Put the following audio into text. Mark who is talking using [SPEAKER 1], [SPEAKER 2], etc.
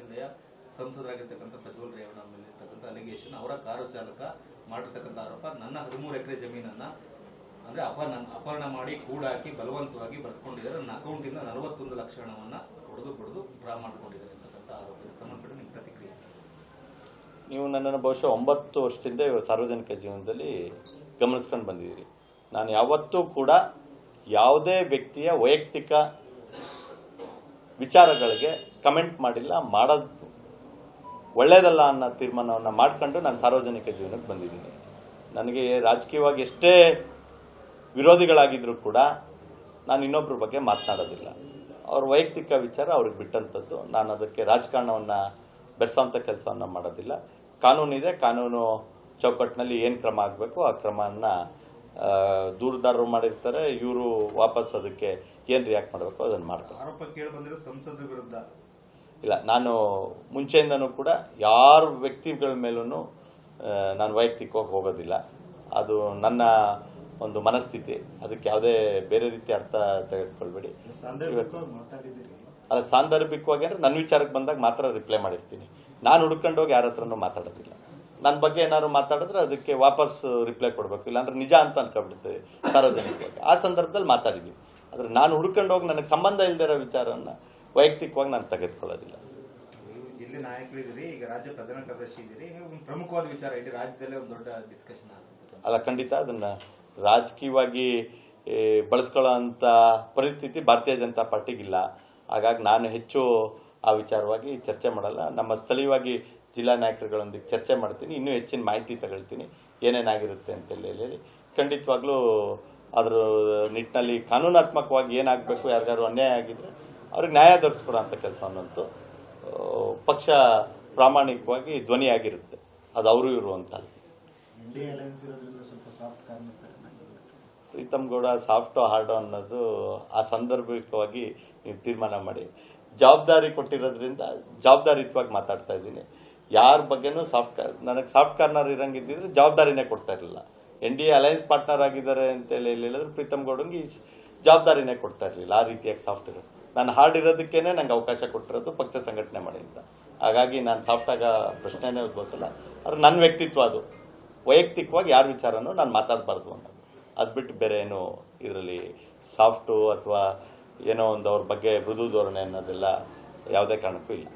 [SPEAKER 1] ಜಿಲ್ಲೆಯ ಸಂಸದರಾಗಿರ್ತಕ್ಕಂಥ ಪ್ರಜ್ವಲ್ ರೇವಣ್ಣ ಮೇಲೆ ಇರ್ತಕ್ಕಂಥ ಅಲಿಗೇಷನ್ ಅವರ ಕಾರು ಚಾಲಕ ಮಾಡಿರ್ತಕ್ಕಂಥ ಆರೋಪ, ನನ್ನ ಹದಿಮೂರು ಎಕರೆ ಜಮೀನನ್ನ ಅಂದ್ರೆ ಅಪಹರಣ ಅಪಹರಣ ಮಾಡಿ ಕೂಡಾಕಿ ಬಲವಂತವಾಗಿ ಬರ್ಸ್ಕೊಂಡಿದ್ದಾರೆ. ನನ್ನ ಅಕೌಂಟಿಂದ ನಲವತ್ತೊಂದು ಲಕ್ಷ ಹಣವನ್ನ ಹೊಡೆದು ಹೊಡೆದು ಡ್ರಾ ಮಾಡಿಕೊಂಡಿದ್ದಾರೆ ಅಂತಕ್ಕಂಥ ಆರೋಪ. ಸಂಬಂಧಪಟ್ಟ ನಿಮ್ಮ ಪ್ರತಿಕ್ರಿಯೆ.
[SPEAKER 2] ನೀವು ನನ್ನನ್ನು ಬಹುಶಃ ಒಂಬತ್ತು ವರ್ಷದಿಂದ ಸಾರ್ವಜನಿಕ ಜೀವನದಲ್ಲಿ ಗಮನಿಸ್ಕೊಂಡು ಬಂದಿದ್ದೀರಿ. ನಾನು ಯಾವತ್ತೂ ಕೂಡ ಯಾವುದೇ ವ್ಯಕ್ತಿಯ ವೈಯಕ್ತಿಕ ವಿಚಾರಗಳಿಗೆ ಕಮೆಂಟ್ ಮಾಡಿಲ್ಲ, ಮಾಡೋದು ಒಳ್ಳೇದಲ್ಲ ಅನ್ನೋ ತೀರ್ಮಾನವನ್ನು ಮಾಡ್ಕೊಂಡು ನಾನು ಸಾರ್ವಜನಿಕ ಜೀವನಕ್ಕೆ ಬಂದಿದ್ದೀನಿ. ನನಗೆ ರಾಜಕೀಯವಾಗಿ ಎಷ್ಟೇ ವಿರೋಧಿಗಳಾಗಿದ್ದರೂ ಕೂಡ ನಾನು ಇನ್ನೊಬ್ಬರ ಬಗ್ಗೆ ಮಾತನಾಡೋದಿಲ್ಲ. ಅವ್ರ ವೈಯಕ್ತಿಕ ವಿಚಾರ ಅವ್ರಿಗೆ ಬಿಟ್ಟಂಥದ್ದು ನಾನು ಅದಕ್ಕೆ ರಾಜಕಾರಣವನ್ನು ಬೆರೆಸೋಂಥ ಕೆಲಸವನ್ನು ಮಾಡೋದಿಲ್ಲ. ಕಾನೂನಿದೆ ಕಾನೂನು ಚೌಕಟ್ಟಿನಲ್ಲಿ ಏನು ಕ್ರಮ ಆಗಬೇಕು, ಆ ಕ್ರಮವನ್ನು ದೂರದಾರರು ಮಾಡಿರ್ತಾರೆ, ಇವರು ವಾಪಸ್ ಅದಕ್ಕೆ ಏನು ರಿಯಾಕ್ಟ್ ಮಾಡಬೇಕು ಅದನ್ನು ಮಾಡ್ತಾರೆ. ಇಲ್ಲ ನಾನು ಮುಂಚೆಯಿಂದನೂ ಕೂಡ ಯಾರ ವ್ಯಕ್ತಿಗಳ ಮೇಲೂ ನಾನು ವೈಯಕ್ತಿಕವಾಗಿ ಹೋಗೋದಿಲ್ಲ. ಅದು ನನ್ನ ಒಂದು ಮನಸ್ಥಿತಿ. ಅದಕ್ಕೆ ಯಾವುದೇ ಬೇರೆ ರೀತಿ ಅರ್ಥ ತೆಗೆದುಕೊಳ್ಬೇಡಿ. ಅಲ್ಲ ಸಾಂದರ್ಭಿಕವಾಗಿ ಅಂದರೆ ನನ್ನ ವಿಚಾರಕ್ಕೆ ಬಂದಾಗ ಮಾತ್ರ ರಿಪ್ಲೈ ಮಾಡಿರ್ತೀನಿ. ನಾನು ಹುಡ್ಕೊಂಡು ಹೋಗಿ ಯಾರ ಹತ್ರನೂ ಮಾತಾಡೋದಿಲ್ಲ. ನನ್ನ ಬಗ್ಗೆ ಏನಾದ್ರು ಮಾತಾಡಿದ್ರೆ ಅದಕ್ಕೆ ವಾಪಸ್ ರಿಪ್ಲೈ ಕೊಡಬೇಕು. ಇಲ್ಲಾಂದ್ರೆ ನಿಜ ಅಂತ ಅನ್ಕೊಬಿಡ್ತೇವೆ ಸಾರ್ವಜನಿಕವಾಗಿ. ಆ ಸಂದರ್ಭದಲ್ಲಿ ಮಾತಾಡಿದ್ವಿ ಆದರೆ ನಾನು ಹುಡ್ಕೊಂಡು ಹೋಗಿ ನನಗೆ ಸಂಬಂಧ ಇಲ್ಲದೆ ಇರೋ ವಿಚಾರವನ್ನು ವೈಯಕ್ತಿಕವಾಗಿ ನಾನು ತೆಗೆದುಕೊಳ್ಳೋದಿಲ್ಲ.
[SPEAKER 1] ಜಿಲ್ಲೆ ನಾಯಕರಿದ್ದೀರಿ ಈಗ ರಾಜ್ಯ ಪ್ರಧಾನ ಕಾರ್ಯದರ್ಶಿ ಇದ್ದೀರಿ ಒಂದು ಪ್ರಮುಖವಾದ ವಿಚಾರ ಇಡೀ ರಾಜ್ಯದಲ್ಲೇ ಒಂದು ದೊಡ್ಡ ಡಿಸ್ಕಷನ್
[SPEAKER 2] ಅಲ್ಲ ಖಂಡಿತ ಅದನ್ನ ರಾಜಕೀಯವಾಗಿ ಬಳಸ್ಕೊಳ್ಳೋ ಅಂಥ ಪರಿಸ್ಥಿತಿ ಭಾರತೀಯ ಜನತಾ ಪಾರ್ಟಿಗಿಲ್ಲ. ಹಾಗಾಗಿ ನಾನು ಹೆಚ್ಚು ಆ ವಿಚಾರವಾಗಿ ಚರ್ಚೆ ಮಾಡಲ್ಲ. ನಮ್ಮ ಸ್ಥಳೀಯವಾಗಿ ಜಿಲ್ಲಾ ನಾಯಕರುಗಳೊಂದಿಗೆ ಚರ್ಚೆ ಮಾಡ್ತೀನಿ. ಇನ್ನೂ ಹೆಚ್ಚಿನ ಮಾಹಿತಿ ತಗೊಳ್ತೀನಿ. ಏನೇನಾಗಿರುತ್ತೆ ಅಂತೇಳಿ ಹೇಳಿ ಖಂಡಿತವಾಗ್ಲೂ ಅದ್ರ ನಿಟ್ಟಿನಲ್ಲಿ ಕಾನೂನಾತ್ಮಕವಾಗಿ ಏನಾಗಬೇಕು ಯಾರಿಗಾರು ಅನ್ಯಾಯ ಆಗಿದ್ರೆ ಅವ್ರಿಗೆ ನ್ಯಾಯ ದೊರಕಿಸ್ಕೊಡೋ ಅಂತ ಕೆಲಸವನ್ನಂತೂ ಪಕ್ಷ ಪ್ರಾಮಾಣಿಕವಾಗಿ ಧ್ವನಿಯಾಗಿರುತ್ತೆ. ಅದು ಅವರು ಇವರು ಅಂತ. ಪ್ರೀತಮ್ ಗೌಡ ಸಾಫ್ಟೋ ಹಾರ್ಡೋ ಅನ್ನೋದು ಆ ಸಂದರ್ಭಿಕವಾಗಿ ನೀವು ತೀರ್ಮಾನ ಮಾಡಿ. ಜವಾಬ್ದಾರಿ ಕೊಟ್ಟಿರೋದ್ರಿಂದ ಜವಾಬ್ದಾರಿಯುತವಾಗಿ ಮಾತಾಡ್ತಾ ಇದ್ದೀನಿ. ಯಾರ ಬಗ್ಗೆನೂ ಸಾಫ್ಟ್ ನನಗೆ ಸಾಫ್ಟ್ ಕಾರ್ನರ್ ಇರಂಗಿದ್ದಿದ್ರೆ ಜವಾಬ್ದಾರಿನೇ ಕೊಡ್ತಾ ಇರಲಿಲ್ಲ. N D A alliance partner ಆಗಿದ್ದಾರೆ ಅಂತೇಳಿ ಹೇಳಿದ್ರೆ ಪ್ರೀತಮ್ ಗೌಡಂಗೆ ಜವಾಬ್ದಾರಿನೇ ಕೊಡ್ತಾ ಇರಲಿಲ್ಲ. ಆ ರೀತಿಯಾಗಿ ಸಾಫ್ಟ್ ಇರೋ ನಾನು ಹಾರ್ಡ್ ನಂಗೆ ಅವಕಾಶ ಕೊಟ್ಟಿರೋದು ಪಕ್ಷ ಸಂಘಟನೆ ಮಾಡಿ ಅಂತ ಹಾಗಾಗಿ ನಾನು ಸಾಫ್ಟ್ ಆಗ ಪ್ರಶ್ನೆನೇ ಉದ್ಭವಿಸಲ್ಲ. ಆದ್ರೆ ನನ್ನ ವ್ಯಕ್ತಿತ್ವ ಅದು. ವೈಯಕ್ತಿಕವಾಗಿ ಯಾರ ವಿಚಾರನೂ ನಾನು ಮಾತಾಡಬಾರ್ದು ಅನ್ನೋದು. ಅದು ಬಿಟ್ಟು ಬೇರೆ ಏನು ಇದರಲ್ಲಿ ಸಾಫ್ಟು ಅಥವಾ ಏನೋ ಒಂದು ಅವ್ರ ಬಗ್ಗೆ ಮೃದು ಧೋರಣೆ ಅನ್ನೋದೆಲ್ಲ ಯಾವುದೇ ಕಾರಣಕ್ಕೂ ಇಲ್ಲ.